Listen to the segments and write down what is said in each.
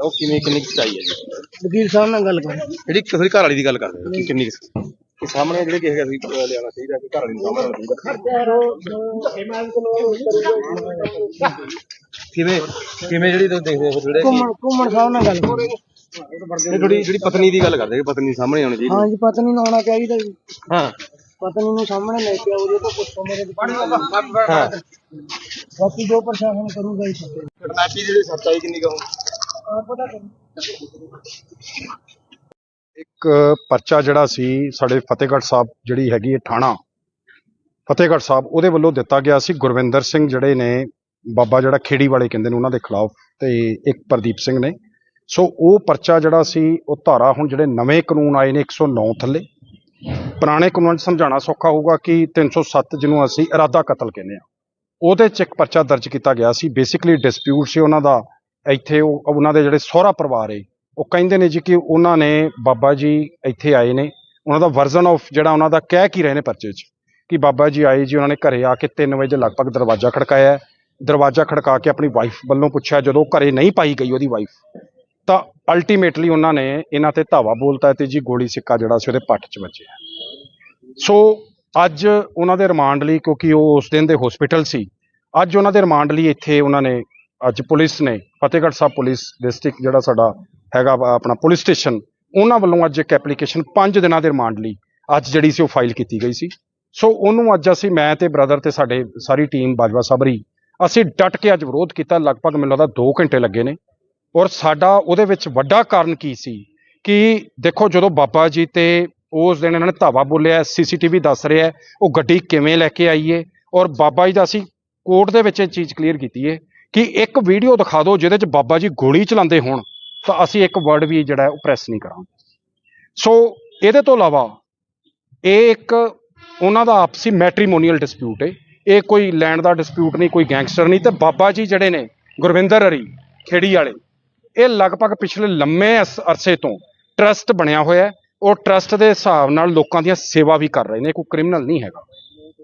ਉਹ ਕਿਵੇਂ ਕਿੰਨੀ ਕੁ ਸੱਚਾਈ ਹੈ ਜੀ ਵਕੀਲ ਸਾਹਿਬ ਨਾਲ ਗੱਲ ਕਰ। ਜਿਹੜੀ ਕਿਸੇ ਘਰ ਵਾਲੀ ਦੀ ਗੱਲ ਕਰਦੇ ਹੋ ਕਿ ਕਿੰਨੀ ਕੁ- ਕਿ ਸਾਹਮਣੇ ਜਿਹੜੇ ਕਿਸੇ ਅਸੀਂ ਅਹ, ਲਿਆਉਣਾ ਚਾਹੀਦਾ ਕਿ ਘਰ ਵਾਲੀ ਨੂੰ ਸਾਹਮਣੇ ਚਾਹੀਦਾ। ਕਿਵੇਂ ਕਿਵੇਂ ਜਿਹੜੀ ਤੁਸੀਂ ਦੇਖਦੇ ਹੋ ਜਿਹੜੇ ਘੁੰਮਣ ਘੁੰਮਣ ਸਾਹਿਬ ਨਾਲ ਗੱਲ ਕਰ। ਇਹ ਥੋੜੀ ਜਿਹੜੀ ਪਤਨੀ ਦੀ ਗੱਲ ਕਰਦੇ ਕਿ ਪਤਨੀ ਸਾਹਮਣੇ ਆਉਣੀ ਚਾਹੀਦੀ। ਹਾਂਜੀ ਪਤਨੀ ਨੂੰ ਆਉਣਾ ਚਾਹੀਦਾ ਜੀ। ਹਾਂ। ਪਤਨੀ ਨੂੰ ਸਾਹਮਣੇ ਲੈ ਕੇ ਜੇ ਤਾਂ ਪੁੱਛੋ ਮੇਰੇ ਤੋਂ ਹਾਂ। ਬਾਕੀ ਜੋ ਪ੍ਰਸ਼ਾਸਨ ਕਰੂਗਾ ਹੀ ਸਕੇ ਕਟਨਾਟੀ ਦੀ ਸੱਚਾਈ ਕਿੰਨੀ ਕਹੋ ਆਪ ਪਤਾ ਕਰੋ। ਇੱਕ ਪਰਚਾ ਜਿਹੜਾ ਸੀ ਸਾਡੇ ਫਤਿਹਗੜ੍ਹ ਸਾਹਿਬ ਜਿਹੜੀ ਹੈਗੀ ਹੈ ਥਾਣਾ ਫਤਿਹਗੜ੍ਹ ਸਾਹਿਬ ਉਹਦੇ ਵੱਲੋਂ ਦਿੱਤਾ ਗਿਆ ਸੀ। ਗੁਰਵਿੰਦਰ ਸਿੰਘ ਜਿਹੜੇ ਨੇ ਬਾਬਾ ਜਿਹੜਾ ਖੇੜੀ ਵਾਲੇ ਕਹਿੰਦੇ ਨੇ ਉਹਨਾਂ ਦੇ ਖਿਲਾਫ ਤੇ ਇੱਕ ਪ੍ਰਦੀਪ ਸਿੰਘ ਨੇ। ਸੋ ਉਹ ਪਰਚਾ ਜਿਹੜਾ ਸੀ ਉਹ ਧਾਰਾ ਹੁਣ ਜਿਹੜੇ ਨਵੇਂ ਕਾਨੂੰਨ ਆਏ ਨੇ 109 ਥੱਲੇ। ਪੁਰਾਣੇ ਕਾਨੂੰਨ 'ਚ ਸਮਝਾਉਣਾ ਸੌਖਾ ਹੋਊਗਾ ਕਿ 307 ਜਿਹਨੂੰ ਅਸੀਂ ਇਰਾਦਾ ਕਤਲ ਕਹਿੰਦੇ ਆ ਉਹਦੇ 'ਚ ਇੱਕ ਪਰਚਾ ਦਰਜ ਕੀਤਾ ਗਿਆ ਸੀ। ਬੇਸਿਕਲੀ ਡਿਸਪਿਊਟ ਸੀ ਉਹਨਾਂ ਦਾ। ਇੱਥੇ ਉਹ, ਉਹਨਾਂ ਦੇ ਜਿਹੜੇ ਸਹੁਰਾ ਪਰਿਵਾਰ ਏ, ਉਹ ਕਹਿੰਦੇ ਨੇ ਜੀ ਕਿ ਉਹਨਾਂ ਨੇ ਬਾਬਾ ਜੀ ਇੱਥੇ ਆਏ ਨੇ। ਉਹਨਾਂ ਦਾ ਵਰਜ਼ਨ ਆਫ ਜਿਹੜਾ ਉਹਨਾਂ ਦਾ ਕਹਿ ਕੀ ਰਹੇ ਨੇ ਪਰਚੇ 'ਚ, ਕਿ ਬਾਬਾ ਜੀ ਆਏ ਜੀ, ਉਹਨਾਂ ਨੇ ਘਰੇ ਆ ਕੇ 3 ਵਜੇ ਲਗਭਗ ਦਰਵਾਜ਼ਾ ਖੜਕਾਇਆ ਦਰਵਾਜ਼ਾ ਖੜਕਾ ਕੇ ਆਪਣੀ ਵਾਈਫ ਵੱਲੋਂ ਪੁੱਛਿਆ, ਜਦੋਂ ਘਰੇ ਨਹੀਂ ਪਾਈ ਗਈ ਉਹਦੀ ਵਾਈਫ ਤਾਂ ਅਲਟੀਮੇਟਲੀ ਉਹਨਾਂ ਨੇ ਇਹਨਾਂ ਤੇ ਧਾਵਾ ਬੋਲਤਾ ਤੇ ਜੀ ਗੋਲੀ ਸਿੱਕਾ ਜਿਹੜਾ ਸੀ ਉਹਦੇ ਪੱਟ 'ਚ ਵੱਜਿਆ। ਸੋ ਅੱਜ ਉਹਨਾਂ ਦੇ ਰਿਮਾਂਡ ਲਈ, ਕਿਉਂਕਿ ਉਹ ਉਸ ਦਿਨ ਦੇ ਹਸਪੀਟਲ ਸੀ, ਅੱਜ ਉਹਨਾਂ ਦੇ ਰਿਮਾਂਡ ਲਈ ਇੱਥੇ ਉਹਨਾਂ ਨੇ, ਅੱਜ ਪੁਲਿਸ ਨੇ, ਫਤਿਹਗੜ੍ਹ ਸਾਹਿਬ ਪੁਲਿਸ ਡਿਸਟ੍ਰਿਕਟ ਜਿਹੜਾ ਸਾਡਾ ਹੈਗਾ ਆਪਣਾ ਪੁਲਿਸ ਸਟੇਸ਼ਨ ਉਹਨਾਂ ਵੱਲੋਂ ਅੱਜ ਇੱਕ ਐਪਲੀਕੇਸ਼ਨ 5 ਦਿਨਾਂ ਦੇ ਰਿਮਾਂਡ ਲਈ, ਅੱਜ ਜਿਹੜੀ ਸੀ ਉਹ ਫਾਈਲ ਕੀਤੀ ਗਈ ਸੀ। ਸੋ ਉਹਨੂੰ ਅੱਜ ਅਸੀਂ, ਮੈਂ ਤੇ ਬ੍ਰਦਰ ਤੇ ਸਾਡੇ ਸਾਰੀ ਟੀਮ ਬਾਜਵਾ ਸਬਰੀ, ਅਸੀਂ ਡਟ ਕੇ ਅੱਜ ਵਿਰੋਧ ਕੀਤਾ, ਲਗਭਗ ਮੈਨੂੰ ਲੱਗਦਾ 2 ਘੰਟੇ ਲੱਗੇ ਨੇ। ਔਰ ਸਾਡਾ ਉਹਦੇ ਵਿੱਚ ਵੱਡਾ ਕਾਰਨ ਕੀ ਸੀ, ਕਿ ਦੇਖੋ ਜਦੋਂ ਬਾਬਾ ਜੀ ਤੇ ਉਸ ਦਿਨ ਇਹਨਾਂ ਨੇ ਧਾਵਾ ਬੋਲਿਆ, ਸੀਸੀਟੀਵੀ ਦੱਸ ਰਿਹਾ ਉਹ ਗੱਡੀ ਕਿਵੇਂ ਲੈ ਕੇ ਆਈ ਏ? ਔਰ ਬਾਬਾ ਜੀ ਦਾ ਅਸੀਂ ਕੋਰਟ ਦੇ ਵਿੱਚ ਇਹ ਚੀਜ਼ ਕਲੀਅਰ ਕੀਤੀ ਏ ਕਿ ਇੱਕ ਵੀਡੀਓ ਦਿਖਾ ਦਿਓ ਜਿਹਦੇ 'ਚ ਬਾਬਾ ਜੀ ਗੋਲੀ ਚਲਾਉਂਦੇ ਹੋਣ, ਤਾਂ ਅਸੀਂ ਇੱਕ ਵਰਡ ਵੀ ਜਿਹੜਾ ਉਹ ਪ੍ਰੈਸ ਨਹੀਂ ਕਰਾਂਗੇ। ਸੋ ਇਹਦੇ ਤੋਂ ਇਲਾਵਾ ਇਹ ਇੱਕ ਉਹਨਾਂ ਦਾ ਆਪਸੀ ਮੈਟ੍ਰੀਮੋਨੀਅਲ ਡਿਸਪਿਊਟ ਏ। ਇਹ ਕੋਈ ਲੈਂਡ ਦਾ ਡਿਸਪਿਊਟ ਨਹੀਂ, ਕੋਈ ਗੈਂਗਸਟਰ ਨਹੀਂ, ਤੇ ਬਾਬਾ ਜੀ ਜਿਹੜੇ ਨੇ, ਗੁਰਵਿੰਦਰ ਹਰੀ, ਖੇੜੀ ਵਾਲੇ, ਇਹ ਲਗਭਗ ਪਿਛਲੇ ਲੰਮੇ ਅਸ- ਅਰਸੇ ਤੋਂ ਟਰਸਟ ਬਣਿਆ ਹੋਇਆ ਹੈ। ਉਹ ਟਰਸਟ ਦੇ ਹਿਸਾਬ ਨਾਲ ਲੋਕਾਂ ਦੀਆਂ ਸੇਵਾ ਵੀ ਕਰ ਰਹੇ ਨੇ ਕੋਈ ਕ੍ਰਿਮੀਨਲ ਨਹੀਂ ਹੈਗਾ।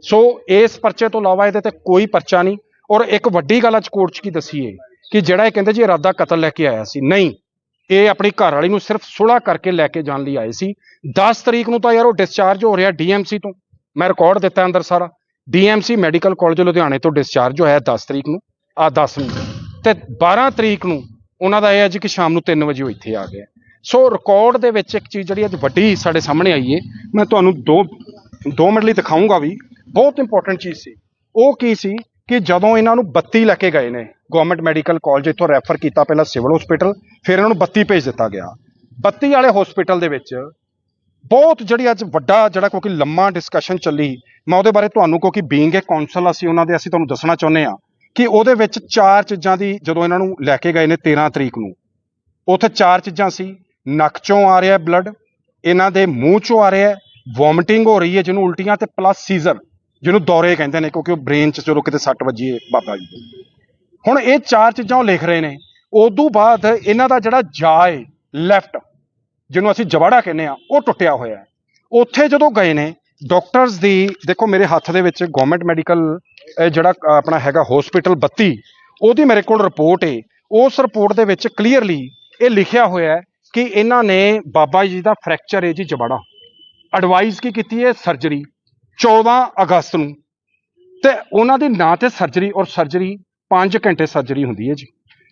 ਸੋ ਇਸ ਪਰਚੇ ਤੋਂ ਇਲਾਵਾ ਇਹਦੇ ਤੇ ਕੋਈ ਪਰਚਾ ਨਹੀਂ। ਔਰ ਇੱਕ ਵੱਡੀ ਗੱਲ ਅੱਜ ਕੋਰਟ 'ਚ ਕੀ ਦਸੀਏ ਕਿ ਜਿਹੜਾ ਇਹ ਕਹਿੰਦੇ ਜੀ ਇਰਾਦਾ ਕਤਲ ਲੈ ਕੇ ਆਇਆ ਸੀ, ਨਹੀਂ। ਇਹ ਆਪਣੀ ਘਰ ਵਾਲੀ ਨੂੰ ਸਿਰਫ ਸੁਲਾ ਕਰਕੇ ਲੈ ਕੇ ਜਾਣ ਲਈ ਆਏ ਸੀ। 10 ਤਰੀਕ ਨੂੰ ਤਾਂ ਯਾਰ ਉਹ ਡਿਸਚਾਰਜ ਹੋ ਰਿਹਾ ਡੀਐਮਸੀ ਤੋਂ। ਮੈਂ ਰਿਕਾਰਡ ਦਿੱਤਾ ਅੰਦਰ ਸਾਰਾ। ਡੀਐਮਸੀ ਮੈਡੀਕਲ ਕਾਲਜ ਲੁਧਿਆਣੇ ਤੋਂ ਡਿਸਚਾਰਜ ਹੋਇਆ 10 ਤਰੀਕ ਨੂੰ, ਆ 10 ਨੂੰ। ਤੇ 12 ਤਰੀਕ ਨੂੰ ਉਹਨਾਂ ਦਾ ਇਹ ਹੈ ਜੀ ਕਿ ਸ਼ਾਮ ਨੂੰ 3 ਵਜੇ ਉਹ ਇੱਥੇ ਆ ਗਏ ਸੋ ਰਿਕਾਰਡ ਦੇ ਵਿੱਚ ਇੱਕ ਚੀਜ਼ ਜਿਹੜੀ ਅੱਜ ਵੱਡੀ ਸਾਡੇ ਸਾਹਮਣੇ ਆਈ ਹੈ ਮੈਂ ਤੁਹਾਨੂੰ ਦੋ ਦੋ ਮਿੰਟ ਲਈ ਦਿਖਾਊਂਗਾ ਵੀ ਬਹੁਤ ਇੰਪੋਰਟੈਂਟ ਚੀਜ਼ ਸੀ। ਉਹ ਕੀ ਸੀ ਕਿ ਜਦੋਂ ਇਹਨਾਂ ਨੂੰ 32 ਲੈ ਕੇ ਗਏ ਨੇ ਗਵਰਨਮੈਂਟ ਮੈਡੀਕਲ ਕਾਲਜ ਇੱਥੋਂ ਰੈਫਰ ਕੀਤਾ ਪਹਿਲਾਂ ਸਿਵਲ ਹਸਪੀਟਲ ਫਿਰ ਇਹਨਾਂ ਨੂੰ 32 ਭੇਜ ਦਿੱਤਾ ਗਿਆ। 32 ਵਾਲੇ ਹਸਪੀਟਲ ਦੇ ਵਿੱਚ ਬਹੁਤ ਜਿਹੜੀ ਅੱਜ ਵੱਡਾ ਜਿਹੜਾ ਕਿਉਂਕਿ ਲੰਮਾ ਡਿਸਕਸ਼ਨ ਚੱਲੀ, ਮੈਂ ਉਹਦੇ ਬਾਰੇ ਤੁਹਾਨੂੰ ਕਿਉਂਕਿ ਬੀਇੰਗ ਹੈ ਕੌਂਸਲ ਅਸੀਂ ਉਹਨਾਂ ਦੇ, ਅਸੀਂ ਤੁਹਾਨੂੰ ਦੱਸਣਾ ਚਾਹੁੰਦੇ ਆ ਕਿ ਉਹਦੇ ਵਿੱਚ ਚਾਰ ਚੀਜ਼ਾਂ ਦੀ ਜਦੋਂ ਇਹਨਾਂ ਨੂੰ ਲੈ ਕੇ ਗਏ ਨੇ 13 ਤਰੀਕ ਨੂੰ, ਉੱਥੇ ਚਾਰ ਚੀਜ਼ਾਂ ਸੀ। ਨੱਕ ਚੋਂ ਆ ਰਿਹਾ ਬਲੱਡ ਇਹਨਾਂ ਦੇ ਮੂੰਹ ਚੋਂ ਆ ਰਿਹਾ ਵੋਮਿਟਿੰਗ ਹੋ ਰਹੀ ਹੈ, ਜਿਹਨੂੰ ਉਲਟੀਆਂ ਤੇ ਪਲੱਸ ਸੀਜ਼ਰ ਜਿਹਨੂੰ ਦੌਰੇ ਕਹਿੰਦੇ ਨੇ, ਕਿਉਂਕਿ ਉਹ ਬ੍ਰੇਨ 'ਚ ਜਦੋਂ ਕਿਤੇ ਸੱਟ ਵੱਜੀ ਹੈ ਬਾਬਾ ਜੀ ਦੇ। ਹੁਣ ਇਹ ਚਾਰ ਚੀਜ਼ਾਂ ਉਹ ਲਿਖ ਰਹੇ ਨੇ ਉਦੋਂ ਬਾਅਦ ਇਹਨਾਂ ਦਾ ਜਿਹੜਾ ਜਾ ਹੈ ਲੈਫਟ ਜਿਹਨੂੰ ਅਸੀਂ ਜਵਾੜਾ ਕਹਿੰਦੇ ਆ ਉਹ ਟੁੱਟਿਆ ਹੋਇਆ ਹੈ ਉੱਥੇ ਜਦੋਂ ਗਏ ਨੇ ਡਾਕਟਰਸ ਦੀ, ਦੇਖੋ ਮੇਰੇ ਹੱਥ ਦੇ ਵਿੱਚ ਗਵਰਨਮੈਂਟ ਮੈਡੀਕਲ ਜਿਹੜਾ ਆਪਣਾ ਹੈਗਾ ਹਸਪੀਟਲ 32 ਉਹਦੀ ਮੇਰੇ ਕੋਲ ਰਿਪੋਰਟ ਹੈ ਉਸ ਰਿਪੋਰਟ ਦੇ ਵਿੱਚ ਕਲੀਅਰਲੀ ਇਹ ਲਿਖਿਆ ਹੋਇਆ ਹੈ ਕਿ ਇਹਨਾਂ ਨੇ ਬਾਬਾ ਜੀ ਦਾ ਫ੍ਰੈਕਚਰ ਹੈ ਜੀ ਜਵਾੜਾ। ਐਡਵਾਈਸ ਕੀ ਕੀਤੀ ਹੈ? ਸਰਜਰੀ 14 ਅਗਸਤ ਨੂੰ। ਤੇ ਉਹਨਾਂ ਦੇ ਨਾਂ ਤੇ ਸਰਜਰੀ ਔਰ ਸਰਜਰੀ 5 ਘੰਟੇ ਸਰਜਰੀ ਹੁੰਦੀ ਹੈ ਜੀ।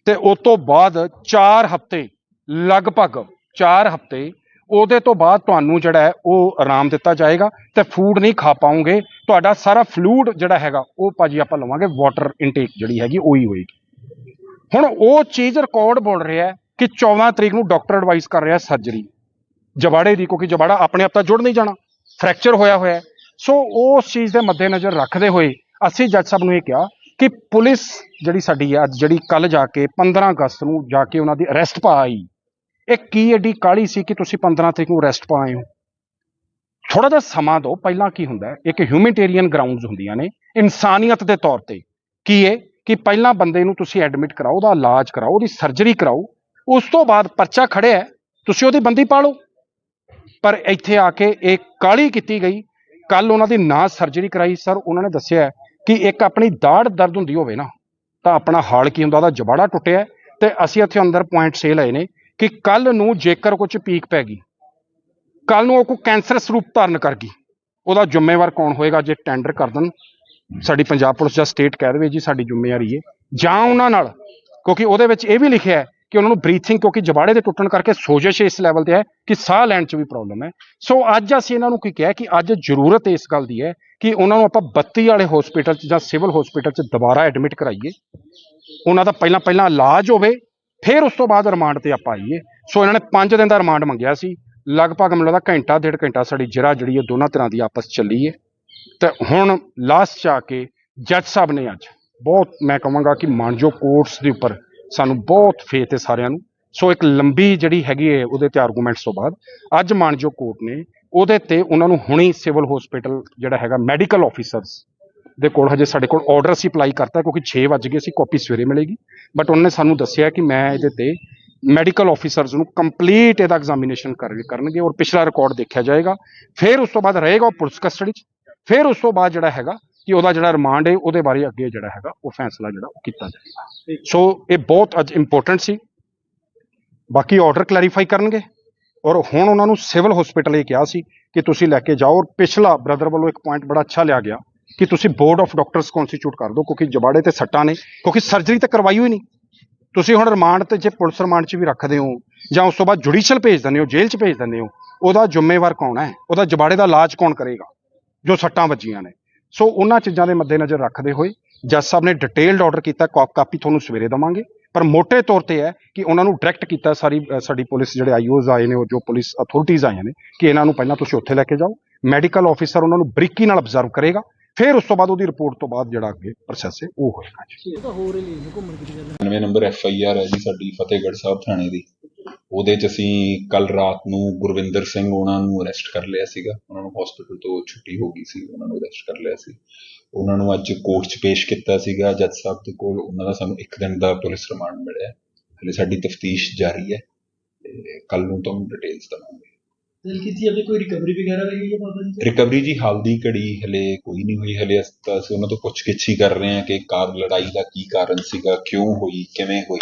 ਤੇ ਉਸ ਤੋਂ ਬਾਅਦ 4 ਹਫ਼ਤੇ, ਲਗਭਗ 4 ਹਫ਼ਤੇ, ਉਹਦੇ ਤੋਂ ਬਾਅਦ ਤੁਹਾਨੂੰ ਜਿਹੜਾ ਹੈ ਉਹ ਆਰਾਮ ਦਿੱਤਾ ਜਾਏਗਾ ਤੇ ਫੂਡ ਨਹੀਂ ਖਾ ਪਾਉਂਗੇ ਤੁਹਾਡਾ ਸਾਰਾ ਫਲੂਡ ਜਿਹੜਾ ਹੈਗਾ, ਉਹ ਭਾਜੀ ਆਪਾਂ ਲਵਾਂਗੇ ਵਾਟਰ ਇਨਟੇਕ ਜਿਹੜੀ ਹੈਗੀ, ਉਹੀ ਹੋਏਗੀ। ਹੁਣ ਉਹ ਚੀਜ਼ ਰਿਕਾਰਡ ਬੋਲ ਰਿਹਾ ਕਿ 14 ਤਰੀਕ ਨੂੰ ਡਾਕਟਰ ਐਡਵਾਈਸ ਕਰ ਰਿਹਾ ਸਰਜਰੀ। ਜਵਾੜੇ ਦੀ, ਕਿਉਂਕਿ ਜਵਾੜਾ ਆਪਣੇ ਆਪ ਤਾਂ ਜੁੜ ਨਹੀਂ ਜਾਣਾ, ਫ੍ਰੈਕਚਰ ਹੋਇਆ ਹੋਇਆ ਸੋ ਉਸ ਚੀਜ਼ ਦੇ ਮੱਦੇਨਜ਼ਰ ਰੱਖਦੇ ਹੋਏ ਅਸੀਂ ਜੱਜ ਸਾਹਿਬ ਨੂੰ ਇਹ ਕਿਹਾ ਕਿ ਪੁਲਿਸ ਜਿਹੜੀ ਸਾਡੀ ਹੈ, ਅੱਜ ਜਿਹੜੀ ਕੱਲ ਜਾ ਕੇ 15 ਅਗਸਤ ਨੂੰ ਜਾ ਕੇ ਉਹਨਾਂ ਦੀ ਅਰੈਸਟ ਆਈ। ਇਹ ਕੀ ਐਡੀ ਕਾਲੀ ਸੀ ਕਿ ਤੁਸੀਂ 15 ਤਰੀਕ ਨੂੰ ਅਰੈਸਟ ਆਏ ਹੋ? ਥੋੜਾ ਜਿਹਾ ਸਮਾਂ ਦਿਓ, ਪਹਿਲਾਂ ਕੀ ਹੁੰਦਾ ਇੱਕ ਹਿਊਮੈਨਿਟੇਰੀਅਨ ਗਰਾਊਂਡਸ ਹੁੰਦੀਆਂ ਨੇ, ਇਨਸਾਨੀਅਤ ਦੇ ਤੌਰ ਤੇ। ਕੀ ਹੈ ਕਿ ਪਹਿਲਾਂ ਬੰਦੇ ਨੂੰ ਤੁਸੀਂ ਐਡਮਿਟ ਕਰਾਓ, ਉਹਦਾ ਇਲਾਜ ਕਰਾਓ, ਉਹਦੀ ਸਰਜਰੀ ਕਰਾਓ ਉਸ ਤੋਂ ਬਾਅਦ ਪਰਚਾ ਖੜਿਆ ਤੁਸੀਂ ਉਹਦੀ ਬੰਦੀ ਪਾ ਲਓ ਪਰ ਇੱਥੇ ਆ ਕੇ ਇਹ ਕਾਲੀ ਕੀਤੀ ਗਈ। ਕੱਲ ਉਹਨਾਂ ਦੀ ਨਾ ਸਰਜਰੀ ਕਰਾਈ। ਸਰ ਉਹਨਾਂ ਨੇ ਦੱਸਿਆ ਕਿ ਇੱਕ ਆਪਣੀ ਦਾੜ ਦਰਦ ਹੁੰਦੀ ਹੋਵੇ ਨਾ, ਤਾਂ ਆਪਣਾ ਹਾਲ ਕੀ ਹੁੰਦਾ, ਉਹਦਾ ਜਬਾੜਾ ਟੁੱਟਿਆ ਹੈ ਤੇ ਅਸੀਂ ਇੱਥੇ ਅੰਦਰ ਪੁਆਇੰਟ ਸੇ ਲਏ ਨੇ ਕਿ ਕੱਲ ਨੂੰ ਜੇਕਰ ਕੁਝ ਪੀਕ ਪੈ ਗਈ ਕੱਲ ਨੂੰ ਉਹ ਕੋਈ ਕੈਂਸਰਸ ਰੂਪ ਧਾਰਨ ਕਰ ਗਈ, ਉਹਦਾ ਜ਼ਿੰਮੇਵਾਰ ਕੌਣ ਹੋਏਗਾ ਜੇ ਟੈਂਡਰ ਕਰ ਦੇਣ? ਸਾਡੀ ਪੰਜਾਬ ਪੁਲਿਸ ਜਾਂ ਸਟੇਟ ਕਹਿ ਦੇਵੇ ਜੀ, ਸਾਡੀ ਜ਼ਿੰਮੇਵਾਰੀ ਹੈ। ਜਾਂ ਉਹਨਾਂ ਨਾਲ, ਕਿਉਂਕਿ ਉਹਦੇ ਵਿੱਚ ਇਹ ਵੀ ਲਿਖਿਆ ਹੈ ਕਿ ਉਹਨਾਂ ਨੂੰ ਬਰੀਥਿੰਗ ਕਿਉਂਕਿ ਜਬਾੜੇ ਦੇ ਟੁੱਟਣ ਕਰਕੇ ਸੋਜਸ਼ ਇਸ ਲੈਵਲ ਤੇ ਹੈ ਕਿ ਸਾਹ ਲੈਣ 'ਚ ਵੀ ਪ੍ਰੋਬਲਮ ਹੈ। ਸੋ ਅੱਜ ਅਸੀਂ ਇਹਨਾਂ ਨੂੰ ਕੀ ਕਿਹਾ ਕਿ ਅੱਜ ਜ਼ਰੂਰਤ ਇਸ ਗੱਲ ਦੀ ਹੈ ਕਿ ਉਹਨਾਂ ਨੂੰ ਆਪਾਂ 32 ਵਾਲੇ ਹਸਪੀਟਲ 'ਚ ਜਾਂ ਸਿਵਲ ਹਸਪੀਟਲ 'ਚ ਦੁਬਾਰਾ ਐਡਮਿਟ ਕਰਾਈਏ। ਉਹਨਾਂ ਦਾ ਪਹਿਲਾਂ ਪਹਿਲਾਂ ਇਲਾਜ ਹੋਵੇ, ਫਿਰ ਉਸ ਤੋਂ ਬਾਅਦ ਰਿਮਾਂਡ ਤੇ ਆਪਾਂ ਆਈਏ। ਸੋ ਇਹਨਾਂ ਨੇ 5 ਦਿਨ ਦਾ ਰਿਮਾਂਡ ਮੰਗਿਆ ਸੀ। ਲਗਭਗ ਮੈਨੂੰ ਲੱਗਦਾ ਘੰਟਾ, ਡੇਢ ਘੰਟਾ ਸਾਡੀ ਜਿਰਾ ਜਿਹੜੀ ਹੈ ਦੋਨਾਂ ਤਰ੍ਹਾਂ ਦੀ ਆਪਸ 'ਚ ਚੱਲੀ ਹੈ। ਤੇ ਹੁਣ ਲਾਸਟ 'ਚ ਆ ਕੇ ਜੱਜ ਸਾਹਿਬ ਨੇ ਅੱਜ ਬਹੁਤ ਮੈਂ ਕਹਾਂਗਾ ਕਿ ਮਾਨਜੋ ਕੋਰਟਸ ਦੇ ਉੱਪਰ ਸਾਨੂੰ ਬਹੁਤ ਫੇਥ ਹੈ ਸਾਰਿਆਂ ਨੂੰ। ਸੋ ਇੱਕ ਲੰਬੀ ਜਿਹੜੀ ਹੈਗੀ ਹੈ ਉਹਦੇ ਤੇ ਆਰਗੂਮੈਂਟਸ ਤੋਂ ਬਾਅਦ, ਅੱਜ ਮਾਨਜੋ ਕੋਰਟ ਨੇ ਉਹਦੇ ਤੇ ਉਹਨਾਂ ਨੂੰ ਹੁਣੀ ਸਿਵਲ ਹਸਪੀਟਲ ਜਿਹੜਾ ਹੈਗਾ ਮੈਡੀਕਲ ਆਫੀਸਰਸ ਦੇ ਕੋਲ, ਹਜੇ ਸਾਡੇ ਕੋਲ ਆਰਡਰ ਅਸੀਂ ਅਪਲਾਈ ਕਰਤਾ, ਕਿਉਂਕਿ 6 ਵਜ ਗਏ ਸੀ ਕਾਪੀ ਸਵੇਰੇ ਮਿਲੇਗੀ। ਬਟ ਉਹਨੇ ਸਾਨੂੰ ਦੱਸਿਆ ਕਿ ਮੈਂ ਇਹਦੇ ਤੇ ਮੈਡੀਕਲ ਆਫੀਸਰਸ ਨੂੰ ਕੰਪਲੀਟ ਇਹਦਾ ਐਗਜ਼ਾਮੀਨੇਸ਼ਨ ਕਰ, ਕਰਨਗੇ ਔਰ ਪਿਛਲਾ ਰਿਕਾਰਡ ਦੇਖਿਆ ਜਾਏਗਾ। ਫਿਰ ਉਸ ਤੋਂ ਬਾਅਦ ਰਹੇਗਾ ਉਹ ਪੁਲਿਸ ਕਸਟਡੀ 'ਚ। ਫਿਰ ਉਸ ਤੋਂ ਬਾਅਦ ਜਿਹੜਾ ਹੈਗਾ ਕਿ ਉਹਦਾ ਜਿਹੜਾ ਰਿਮਾਂਡ ਹੈ ਉਹਦੇ ਬਾਰੇ ਅੱਗੇ ਜਿਹੜਾ ਹੈਗਾ ਉਹ ਫੈਸਲਾ ਜਿਹੜਾ ਉਹ ਕੀਤਾ ਜਾਏਗਾ ਸੋ ਇਹ ਬਹੁਤ ਅੱਜ ਇੰਪੋਰਟੈਂਟ ਸੀ। ਬਾਕੀ ਆਰਡਰ ਕਲੈਰੀਫਾਈ ਕਰਨਗੇ। ਔਰ ਹੁਣ ਉਹਨਾਂ ਨੂੰ ਸਿਵਲ ਹਸਪੀਟਲ ਇਹ ਕਿਹਾ ਸੀ ਕਿ ਤੁਸੀਂ ਲੈ ਕੇ ਜਾਓ ਔਰ ਪਿਛਲਾ ਬ੍ਰਦਰ ਵੱਲੋਂ ਇੱਕ ਪੁਆਇੰਟ ਬੜਾ ਅੱਛਾ ਲਿਆ ਗਿਆ ਕਿ ਤੁਸੀਂ ਬੋਰਡ ਆਫ ਡਾਕਟਰਸ ਕਨਸਟੀਟਿਊਟ ਕਰ ਦਿਓ ਕਿਉਂਕਿ ਜਬਾੜੇ ਤੇ ਸੱਟਾਂ ਨੇ ਕਿਉਂਕਿ ਸਰਜਰੀ ਤਾਂ ਕਰਵਾਈ ਹੋਈ ਨਹੀਂ। ਤੁਸੀਂ ਹੁਣ ਰਿਮਾਂਡ ਤੇ ਜੇ ਪੁਲਿਸ ਰਿਮਾਂਡ 'ਚ ਵੀ ਰੱਖਦੇ ਹੋ ਜਾਂ ਉਸ ਤੋਂ ਬਾਅਦ ਜੁਡੀਸ਼ੀਅਲ ਭੇਜ ਦਿੰਦੇ ਹੋ ਜੇਲ੍ਹ 'ਚ ਭੇਜ ਦਿੰਦੇ ਹੋ ਉਹਦਾ ਜ਼ਿੰਮੇਵਾਰ ਕੌਣ ਹੈ? ਉਹਦਾ ਜਬਾੜੇ ਦਾ ਇਲਾਜ ਕੌਣ ਕਰੇਗਾ ਜੋ ਸੱਟਾਂ ਵੱਜੀਆਂ ਨੇ? ਸੋ ਉਹਨਾਂ ਚੀਜ਼ਾਂ ਦੇ ਮੱਦੇਨਜ਼ਰ ਰੱਖਦੇ ਹੋਏ ਜੱਜ ਸਾਹਿਬ ਨੇ ਡਿਟੇਲਡ ਆਰਡਰ ਕੀਤਾ ਕਾ- ਕਾਪੀ ਤੁਹਾਨੂੰ ਸਵੇਰੇ ਦਵਾਂਗੇ। ਪਰ ਮੋٹے ਤੌਰ ਤੇ ਹੈ ਕਿ ਉਹਨਾਂ ਨੂੰ ਡਾਇਰੈਕਟ ਕੀਤਾ ਸਾਰੀ ਸਾਡੀ ਪੁਲਿਸ ਜਿਹੜੇ ਆਈਓਜ਼ ਆਏ ਨੇ ਉਹ ਜੋ ਪੁਲਿਸ ਅਥਾਰਟੀਆਂ ਆਈਆਂ ਨੇ ਕਿ ਇਹਨਾਂ ਨੂੰ ਪਹਿਲਾਂ ਤੁਸੀਂ ਉੱਥੇ ਲੈ ਕੇ ਜਾਓ। ਮੈਡੀਕਲ ਆਫੀਸਰ ਉਹਨਾਂ ਨੂੰ ਬਰੀਕੀ ਨਾਲ ਅਬਜ਼ਰਵ ਕਰੇਗਾ। ਫਿਰ ਉਸ ਤੋਂ ਬਾਅਦ ਉਹਦੀ ਰਿਪੋਰਟ ਤੋਂ ਬਾਅਦ ਜਿਹੜਾ ਅੱਗੇ ਪ੍ਰੋਸੈਸ ਹੈ ਉਹ ਹੋਏਗਾ ਜੀ। ਇਹ ਤਾਂ ਹੋ ਨਹੀਂ ਘੁੰਮਣ ਕਿਤੇ ਚੱਲ 99 ਨੰਬਰ ਐਫ ਆਈ ਆਰ ਹੈ ਜੀ ਸਾਡੀ ਫਤਿਹਗੜ੍ਹ ਸਾਹਿਬ ਥਾਣੇ ਦੀ। ਉਹਦੇ 'ਚ ਅਸੀਂ ਕੱਲ ਰਾਤ ਨੂੰ ਗੁਰਵਿੰਦਰ ਸਿੰਘ ਉਹਨਾਂ ਨੂੰ ਅਰੈਸਟ ਕਰ ਲਿਆ ਸੀਗਾ। ਉਹਨਾਂ ਨੂੰ ਹਸਪੀਟਲ ਤੋਂ ਛੁੱਟੀ ਹੋ ਗਈ ਸੀ ਉਹਨਾਂ ਨੂੰ ਅਰੈਸਟ ਕਰ ਲਿਆ ਸੀ। ਉਹਨਾਂ ਨੂੰ ਅੱਜ ਕੋਰਟ 'ਚ ਪੇਸ਼ ਕੀਤਾ ਸੀਗਾ ਜੱਜ ਸਾਹਿਬ ਦੇ ਕੋਲ। ਉਹਨਾਂ ਦਾ ਸਾਨੂੰ ਇੱਕ ਦਿਨ ਦਾ ਪੁਲਿਸ ਰਿਮਾਂਡ ਮਿਲਿਆ। ਹਲੇ ਸਾਡੀ ਤਫਤੀਸ਼ ਜਾਰੀ ਹੈ ਕੱਲ ਨੂੰ ਤੁਹਾਨੂੰ ਡਿਟੇਲਸ ਦਵਾਂਗੇ। ਦਿਲ ਕੀਤੀ ਅਭੀ ਕੋਈ ਰਿਕਵਰੀ ਵਗੈਰਾ ਹੋਈ ਹੈ ਬਾਬਾ ਜੀ? ਰਿਕਵਰੀ ਜੀ ਹਾਲ ਦੀ ਘੜੀ ਹਲੇ ਕੋਈ ਨਹੀਂ ਹੋਈ। ਹਲੇ ਅਸੀਂ ਉਹਨਾਂ ਤੋਂ ਪੁੱਛਗਿੱਛ ਹੀ ਕਰ ਰਹੇ ਹਾਂ ਕਿ ਕਾਰ ਲੜਾਈ ਦਾ ਕੀ ਕਾਰਨ ਸੀਗਾ ਕਿਉਂ ਹੋਈ ਕਿਵੇਂ ਹੋਈ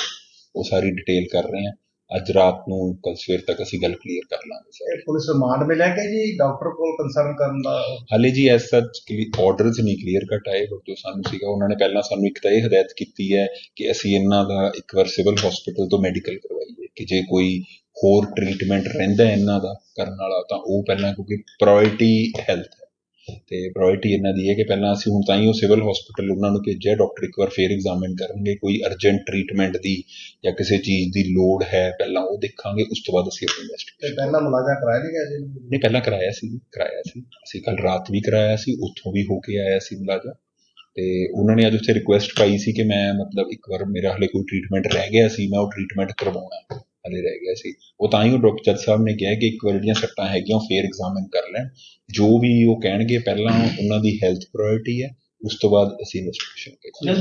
ਉਹ ਸਾਰੀ ਡਿਟੇਲ ਕਰ ਰਹੇ ਹਾਂ। ਅੱਜ ਰਾਤ ਨੂੰ ਕੱਲ ਸਵੇਰ ਤੱਕ ਅਸੀਂ ਗੱਲ ਕਲੀਅਰ ਕਰ ਲਾਂਗੇ ਸਰ ਪੁਲਿਸ ਰਿਮਾਂਡ ਮਿਲਿਆ ਕਿ ਜੀ ਡਾਕਟਰ ਕੋਲ ਕੰਸਰਨ ਕਰਨ ਦਾ? ਹਾਲੇ ਜੀ ਐਸ ਸੱਚ ਆਰਡਰਸ ਨਹੀਂ ਕਲੀਅਰ ਕੱਟ ਆਏ ਬਟ ਜੋ ਸਾਨੂੰ ਸੀਗਾ ਉਹਨਾਂ ਨੇ ਪਹਿਲਾਂ ਸਾਨੂੰ ਇੱਕ ਤਾਂ ਇਹ ਹਦਾਇਤ ਕੀਤੀ ਹੈ ਕਿ ਅਸੀਂ ਇਹਨਾਂ ਦਾ ਇੱਕ ਵਾਰ ਸਿਵਲ ਹਸਪੀਟਲ ਤੋਂ ਮੈਡੀਕਲ ਕਰਵਾਈਏ ਕਿ ਜੇ ਕੋਈ ਹੋਰ ਟ੍ਰੀਟਮੈਂਟ ਰਹਿੰਦਾ ਇਹਨਾਂ ਦਾ ਕਰਨ ਵਾਲਾ ਤਾਂ ਉਹ ਪਹਿਲਾਂ ਕਿਉਂਕਿ ਪ੍ਰਾਇੋਰਟੀ ਹੈਲਥ ਤੇ ਪ੍ਰਾਇੋਰਟੀ ਇਹਨਾਂ ਦੀ ਹੈ ਕਿ ਪਹਿਲਾਂ ਅਸੀਂ ਹੁਣ ਤਾਂ ਹੀ ਉਹ ਸਿਵਲ ਹਸਪੀਟਲ ਉਹਨਾਂ ਨੂੰ ਭੇਜਿਆ ਡਾਕਟਰ ਇੱਕ ਵਾਰ ਫੇਰ ਐਗਜ਼ਾਮਿਨ ਕਰਨਗੇ ਕੋਈ ਅਰਜੈਂਟ ਟ੍ਰੀਟਮੈਂਟ ਦੀ ਜਾਂ ਕਿਸੇ ਚੀਜ਼ ਦੀ ਲੋੜ ਹੈ ਪਹਿਲਾਂ ਉਹ ਦੇਖਾਂਗੇ ਉਸ ਤੋਂ ਬਾਅਦ ਅਸੀਂ ਆਪਣੀ ਇਨਵੈਸਟੀਗੇਸ਼ਨ ਪਹਿਲਾਂ ਮੁਲਾਜ਼ਾ ਕਰਾਇਆ ਨਹੀਂ ਗਿਆ ਜੀ ਨੇ ਪਹਿਲਾਂ ਕਰਾਇਆ ਸੀ ਕਰਾਇਆ ਸੀ। ਅਸੀਂ ਕੱਲ ਰਾਤ ਵੀ ਕਰਾਇਆ ਸੀ ਉੱਥੋਂ ਵੀ ਹੋ ਕੇ ਆਇਆ ਸੀ ਮੁਲਾਜ਼ਾ ਤੇ ਉਹਨਾਂ ਨੇ ਅੱਜ ਉੱਥੇ ਰਿਕੁਐਸਟ ਪਾਈ ਸੀ ਕਿ ਮੈਂ ਮਤਲਬ ਇੱਕ ਵਾਰ ਮੇਰਾ ਹਲੇ ਕੋਈ ਟ੍ਰੀਟਮੈਂਟ ਰਹਿ ਗਿਆ ਸੀ ਮੈਂ ਉਹ ਟ੍ਰੀਟਮੈਂਟ ਕਰਵਾਉਣਾ। ਹੈ, ਹਲੇ ਰਹਿ ਗਿਆ ਸੀ। ਉਹ ਤਾਂ ਹੀ ਉਹ ਡਾਕਟਰ ਜੱਜ ਸਾਹਿਬ ਨੇ ਕਿਹਾ ਕਿ ਇੱਕ ਵਾਰ ਜਿਹੜੀਆਂ ਸੱਟਾਂ ਹੈਗੀਆਂ ਉਹ ਫੇਰ ਐਗਜ਼ਾਮਿਨ ਕਰ ਲੈਣ। ਜੋ ਵੀ ਉਹ ਕਹਿਣਗੇ, ਪਹਿਲਾਂ ਉਹਨਾਂ ਦੀ ਹੈਲਥ ਪ੍ਰਾਇੋਰਟੀ ਹੈ, ਉਸ ਤੋਂ ਬਾਅਦ ਅਸੀਂ ਇਨਵੈਸਟੀਗੇਸ਼ਨ ਕਰਾਂਗੇ